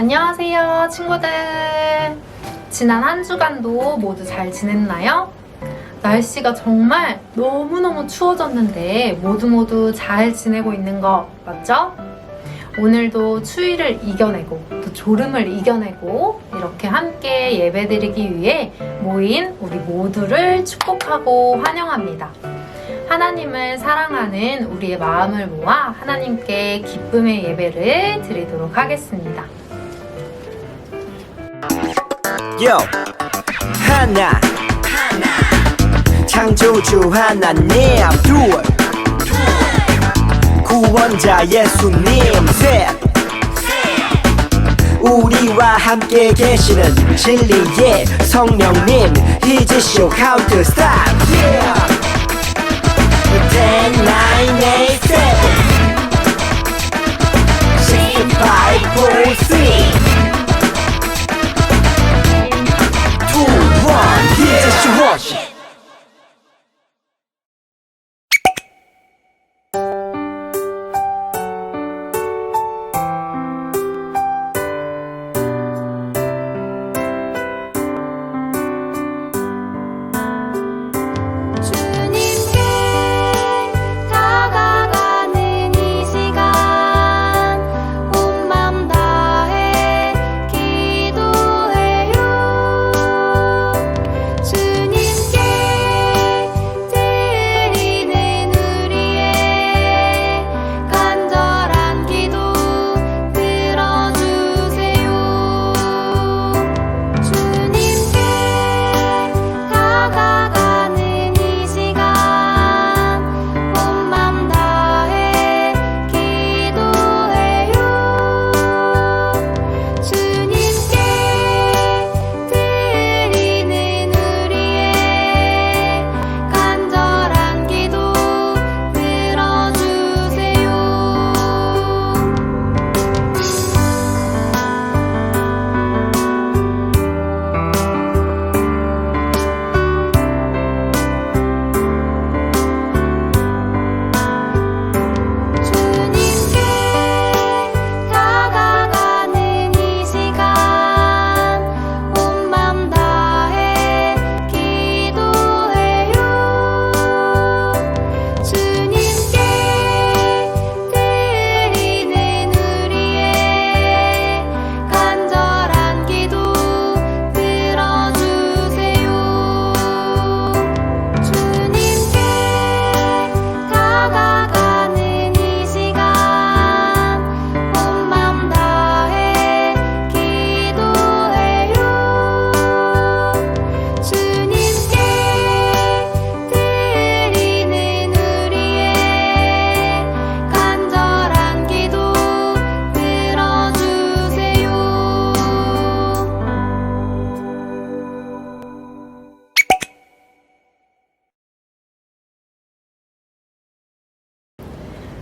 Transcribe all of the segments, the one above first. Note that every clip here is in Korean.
안녕하세요, 친구들. 지난 한 주간도 모두 잘 지냈나요? 날씨가 정말 너무너무 추워졌는데 모두 모두 잘 지내고 있는 거 맞죠? 오늘도 추위를 이겨내고 또 졸음을 이겨내고 이렇게 함께 예배드리기 위해 모인 우리 모두를 축복하고 환영합니다. 하나님을 사랑하는 우리의 마음을 모아 하나님께 기쁨의 예배를 드리도록 하겠습니다. 요 하나. 창조주 하나님 둘. 구원자 예수님 셋. 우리와 함께 계시는 진리의 성령님 히지쇼 카운트 스탑. Yeah. 10, 9, 8, 7 6, 5, 4, 3 To you?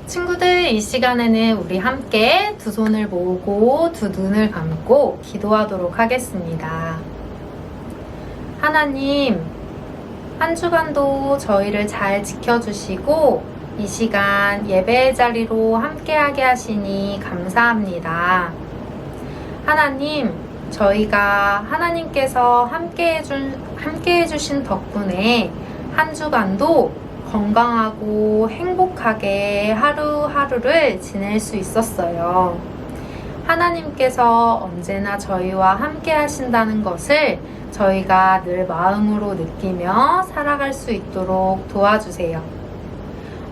친구들, 이 시간에는 우리 함께 두 손을 모으고 두 눈을 감고 기도하도록 하겠습니다. 하나님, 한 주간도 저희를 잘 지켜주시고 이 시간 예배의 자리로 함께하게 하시니 감사합니다. 하나님, 저희가 하나님께서 함께 해준, 함께 해주신 덕분에 한 주간도 건강하고 행복하게 하루하루를 지낼 수 있었어요. 하나님께서 언제나 저희와 함께 하신다는 것을 저희가 늘 마음으로 느끼며 살아갈 수 있도록 도와주세요.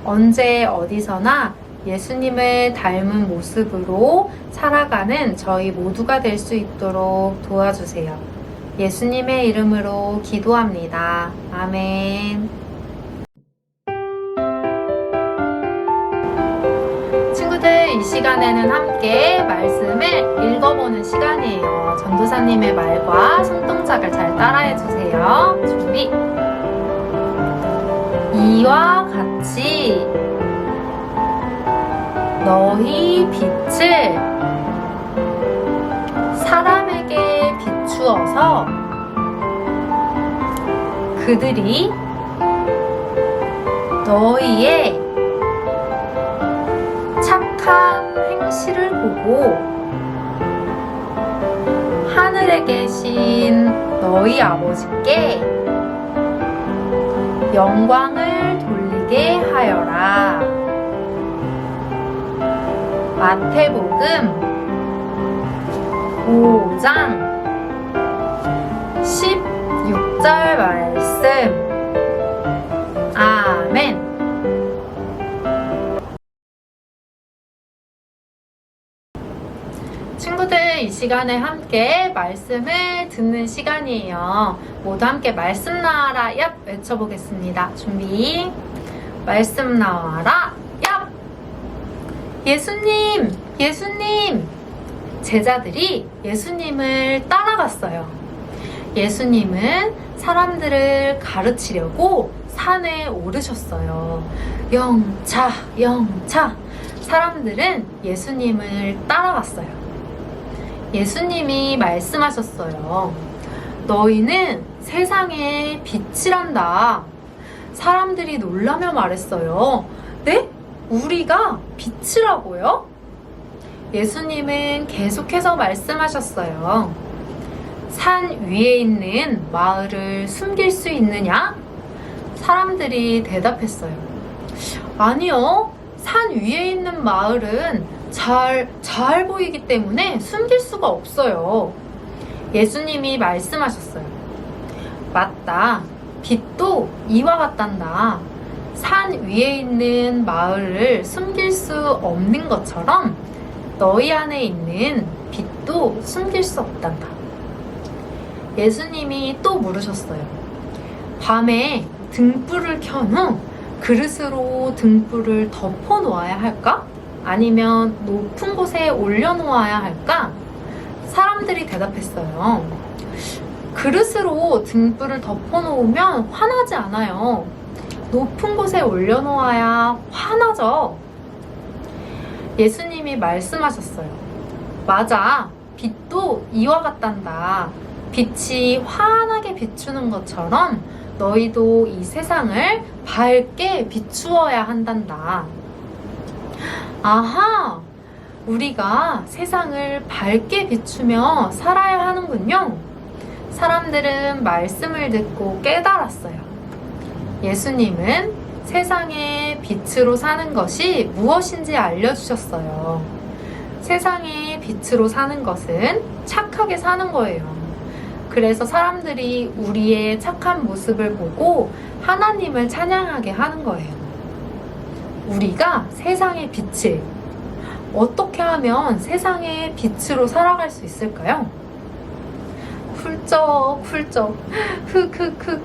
언제 어디서나 예수님을 닮은 모습으로 살아가는 저희 모두가 될 수 있도록 도와주세요. 예수님의 이름으로 기도합니다. 아멘. 시간에는 함께 말씀을 읽어보는 시간이에요. 전도사님의 말과 손동작을 잘 따라해 주세요. 준비. 이와 같이 너희 빛을 사람에게 비추어서 그들이 너희의 착한 행실을 보고 하늘에 계신 너희 아버지께 영광을 돌리게 하여라. 마태복음 5장 16절 말씀. 시간에 함께 말씀을 듣는 시간이에요. 모두 함께 말씀 나와라 얍 외쳐보겠습니다. 준비. 말씀 나와라 얍. 예수님, 예수님. 제자들이 예수님을 따라갔어요. 예수님은 사람들을 가르치려고 산에 오르셨어요. 영차, 영차. 사람들은 예수님을 따라갔어요. 예수님이 말씀하셨어요. 너희는 세상의 빛이란다. 사람들이 놀라며 말했어요. 네? 우리가 빛이라고요? 예수님은 계속해서 말씀하셨어요. 산 위에 있는 마을을 숨길 수 있느냐? 사람들이 대답했어요. 아니요. 산 위에 있는 마을은 잘, 잘 보이기 때문에 숨길 수가 없어요. 예수님이 말씀하셨어요. 맞다. 빛도 이와 같단다. 산 위에 있는 마을을 숨길 수 없는 것처럼 너희 안에 있는 빛도 숨길 수 없단다. 예수님이 또 물으셨어요. 밤에 등불을 켠 후 그릇으로 등불을 덮어 놓아야 할까? 아니면 높은 곳에 올려놓아야 할까? 사람들이 대답했어요. 그릇으로 등불을 덮어 놓으면 화나지 않아요. 높은 곳에 올려놓아야 화나죠. 예수님이 말씀하셨어요. 맞아. 빛도 이와 같단다. 빛이 환하게 비추는 것처럼 너희도 이 세상을 밝게 비추어야 한단다. 아하! 우리가 세상을 밝게 비추며 살아야 하는군요. 사람들은 말씀을 듣고 깨달았어요. 예수님은 세상의 빛으로 사는 것이 무엇인지 알려주셨어요. 세상의 빛으로 사는 것은 착하게 사는 거예요. 그래서 사람들이 우리의 착한 모습을 보고 하나님을 찬양하게 하는 거예요. 우리가 세상의 빛을 어떻게 하면 세상의 빛으로 살아갈 수 있을까요? 훌쩍 훌쩍 흑흑흑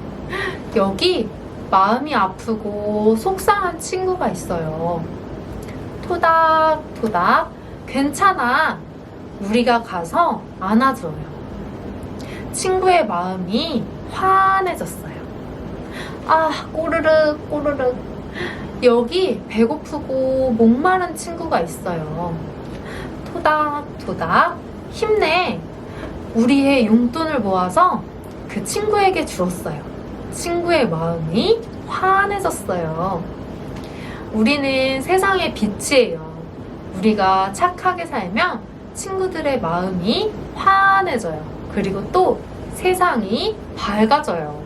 여기 마음이 아프고 속상한 친구가 있어요. 토닥토닥 괜찮아. 우리가 가서 안아줘요. 친구의 마음이 환해졌어요. 아, 꼬르륵, 꼬르륵. 여기 배고프고 목마른 친구가 있어요. 토닥토닥, 힘내. 우리의 용돈을 모아서 그 친구에게 주었어요. 친구의 마음이 환해졌어요. 우리는 세상의 빛이에요. 우리가 착하게 살면 친구들의 마음이 환해져요. 그리고 또 세상이 밝아져요.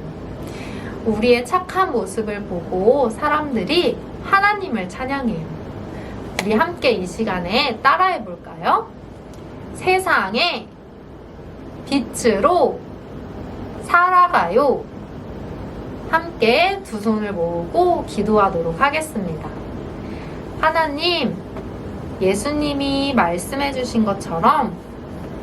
우리의 착한 모습을 보고 사람들이 하나님을 찬양해요. 우리 함께 이 시간에 따라해 볼까요? 세상에 빛으로 살아가요. 함께 두 손을 모으고 기도하도록 하겠습니다. 하나님, 예수님이 말씀해 주신 것처럼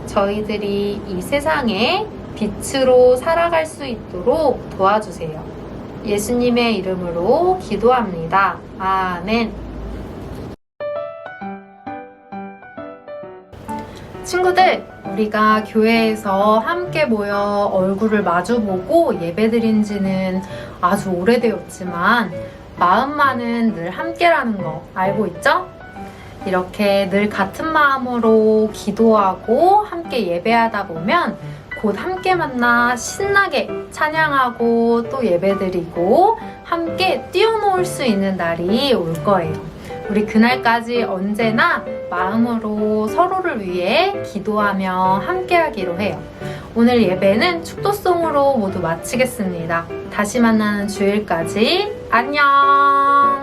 저희들이 이 세상에 빛으로 살아갈 수 있도록 도와주세요. 예수님의 이름으로 기도합니다. 아멘. 친구들, 우리가 교회에서 함께 모여 얼굴을 마주보고 예배드린 지는 아주 오래되었지만 마음만은 늘 함께라는 거 알고 있죠? 이렇게 늘 같은 마음으로 기도하고 함께 예배하다 보면 곧 함께 만나 신나게 찬양하고 또 예배드리고 함께 뛰어놀 수 있는 날이 올 거예요. 우리 그날까지 언제나 마음으로 서로를 위해 기도하며 함께하기로 해요. 오늘 예배는 축도송으로 모두 마치겠습니다. 다시 만나는 주일까지 안녕!